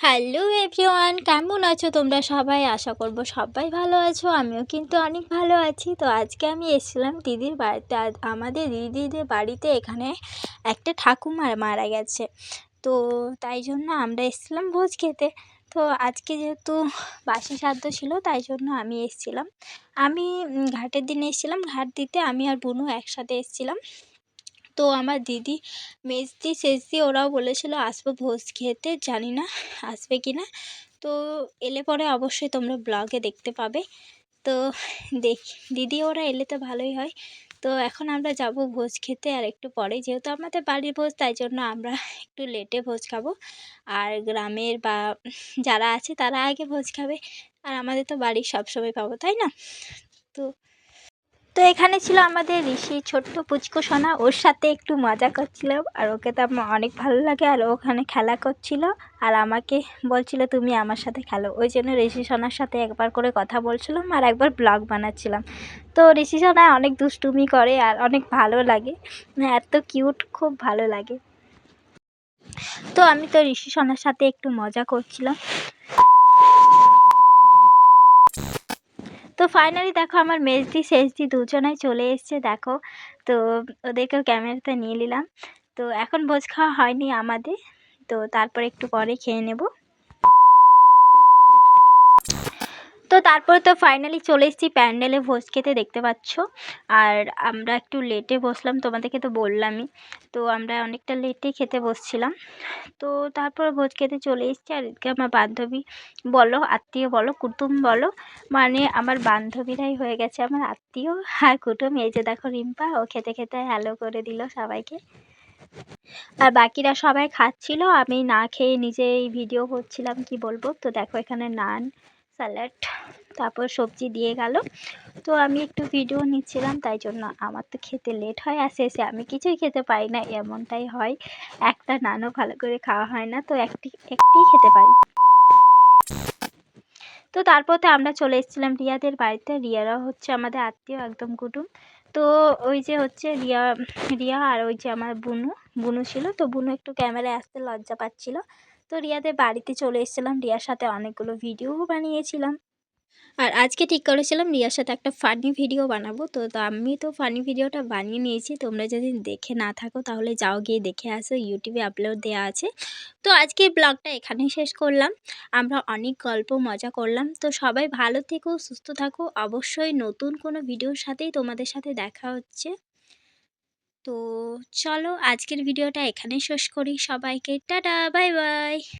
Hello everyone, কেমন আছো তোমরা সবাই? আশা করব সবাই ভালো আছো, আমিও কিন্তু অনেক ভালো আছি। তো আজকে আমি এসেছিলাম দিদির বাড়িতে আমাদের দিদিদের বাড়িতে এখানে একটা ঠাকুমা মারা গেছে। তো তাই জন্য আমরা এসেছিলাম ভোজ খেতে। তো আজকে যেহেতু বাসি সাধ্য ছিল, তাই জন্য আমি এসেছিলাম। আমি ঘাটের দিনে এসেছিলাম, ঘাট দিতে আমি আর বুনু একসাথে এসেছিলাম। তো আমার দিদি মেজদি সেজদি ওরাও বলেছিলো, আসব ভোজ খেতে, জানি না, আসবে কি না? তো এলে পরে অবশ্যই তোমরা ব্লগে দেখতে পাবে। তো দেখ, দিদি ওরা এলে তো ভালোই হয়। তো এখন আমরা যাব ভোজ খেতে আর একটু পরে, যেহেতু আমাদের বাড়ির ভোজ, তাই জন্য আমরা একটু লেটে ভোজ খাব। আর গ্রামের বা যারা আছে, তারা আগে ভোজ খাবে। আর আমাদের তো বাড়ি সবসময় পাবো, তাই না? তো এখানে ছিল আমাদের ঋষি, ছোট্ট পুচকু সোনা। ওর সাথে একটু মজা করছিলাম আর ওকে তো আমার অনেক ভালো লাগে আর ওখানে খেলা করছিল। আর আমাকে বলছিল, তুমি আমার সাথে খেলো। ওই জন্য ঋষি সোনার সাথে একবার করে কথা বলছিলাম আর একবার ব্লগ বানাচ্ছিলাম। তো ঋষি সোনা অনেক দুষ্টুমি করে আর অনেক ভালো লাগে। এত কিউট, খুব ভালো লাগে। তো আমি তো ঋষি সোনার সাথে একটু মজা করছিলাম। তো ফাইনালি দেখো আমার মেজদি শেষদি দুজনাই চলে এসছে, দেখো। তো ওদেরকেও ক্যামেরাতে নিয়ে নিলাম। তো এখন ভোজ খাওয়া হয়নি আমাদের। তো তারপর একটু পরে খেয়ে নেব। তো তারপরে তো ফাইনালি চলে এসেছি প্যান্ডেলে ভোজ খেতে, দেখতে পাচ্ছ। আর আমরা একটু লেটে বসলাম, তোমাদেরকে তো বললামই। তো আমরা অনেকটা লেটে খেতে বসছিলাম। তো তারপর ভোজ খেতে চলে এসেছি। আর এদিকে আমার বান্ধবী, বলো, আত্মীয় বলো, কুটুম বলো মানে আমার বান্ধবীরাই হয়ে গেছে আমার আত্মীয়। আর কুটুম, এই যে দেখো রিম্পা, ও খেতে খেতে হ্যালো করে দিল সবাইকে। আর বাকিরা সবাই খাচ্ছিল, আমি না খেয়ে নিজেই ভিডিও করছিলাম, কি বলব? তো দেখো এখানে নান স্যালাড তারপর সবজি দিয়ে গেল। তো আমি একটু ভিডিও নিচ্ছিলাম, তাই জন্য আমার তো খেতে লেট হয়, আর শেষে আমি কিছুই খেতে পারি না, এমনটাই হয়। একটা নানও ভালো করে খাওয়া হয় না, তো একটি একটি খেতে পারি। তো তারপর তো আমরা চলে এসেছিলাম রিয়াদের বাড়িতে। রিয়ারা হচ্ছে আমাদের আত্মীয়, একদম কুটুম। তো ওই যে হচ্ছে রিয়া রিয়া আর ওই যে আমার বুনু বুনু ছিল। তো বুনু একটু ক্যামেরায় আসতে লজ্জা পাচ্ছিল। তো রিয়াদের বাড়িতে চলে এসেছিলাম। রিয়ার সাথে অনেকগুলো ভিডিওও বানিয়েছিলাম। আর আজকে ঠিক করেছিলাম, রিয়ার সাথে একটা ফানি ভিডিও বানাবো। তো আমি তো ফানি ভিডিওটা বানিয়ে নিয়েছি। তোমরা যদি দেখে না থাকো, তাহলে যাও গিয়ে দেখে আসো। ইউটিউবে আপলোড দেওয়া আছে। তো আজকে ব্লগটা এখানেই শেষ করলাম। আমরা অনেক গল্প, মজা করলাম। তো সবাই ভালো থেকো, সুস্থ থাকো। অবশ্যই নতুন কোনো ভিডিওর সাথেই তোমাদের সাথে দেখা হচ্ছে। তো চলো আজকের ভিডিওটা এখানেই শেষ করি। সবাইকে টাটা বাই বাই।